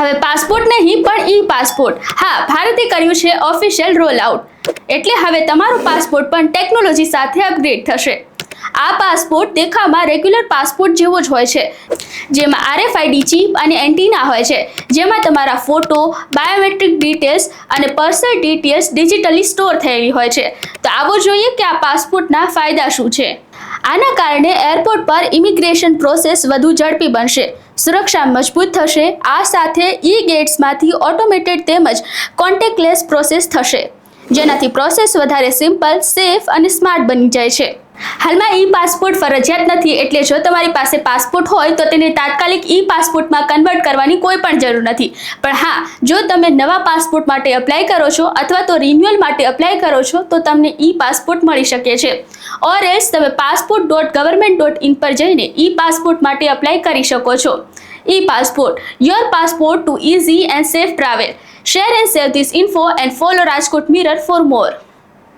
હવે પાસપોર્ટ નહીં, પણ ઈ પાસપોર્ટ હા, ભારતે કર્યું છે ઓફિશિયલ રોલ આઉટ એટલે હવે તમારો પાસપોર્ટ પણ ટેકનોલોજી સાથે અપગ્રેડ થશે. આ પાસપોર્ટ દેખાવમાં રેગ્યુલર પાસપોર્ટ જેવો જ હોય છે. જેમાં આરએફઆઈડી ચીપ અને એન્ટીના હોય છે. જેમાં તમારા ફોટો બાયોમેટ્રિક ડિટેલ્સ અને પર્સનલ ડિટેલ્સ ડિજિટલી સ્ટોર થયેલી હોય છે. તો આવો જોઈએ કે આ પાસપોર્ટના ફાયદા શું છે? આના કારણે એરપોર્ટ પર ઇમિગ્રેશન પ્રોસેસ વધુ ઝડપી બનશે. સુરક્ષા મજબૂત થશે. આ સાથે ઈ ગેટ્સમાંથી ઓટોમેટેડ તેમજ કોન્ટેક્ટલેસ પ્રોસેસ થશે. જેનાથી પ્રોસેસ વધારે સિમ્પલ, સેફ અને સ્માર્ટ બની જાય છે. હાલમાં ઈ પાસપોર્ટ ફરજિયાત નથી, એટલે જો તમારી પાસે પાસપોર્ટ હોય તો તેને તાત્કાલિક ઈ પાસપોર્ટમાં કન્વર્ટ કરવાની કોઈ પણ જરૂર નથી. પણ હા, જો તમે નવા પાસપોર્ટ માટે અપ્લાય કરો છો અથવા તો રિન્યુઅલ માટે અપ્લાય કરો છો, તો તમને ઈ પાસપોર્ટ મળી શકે છે. ઓર એલ્સ તમે passport dot government dot in પર જઈને ઈ પાસપોર્ટ માટે અપ્લાય કરી શકો છો. E passport your passport to easy and safe travel share and save this info and follow Rajkot mirror for more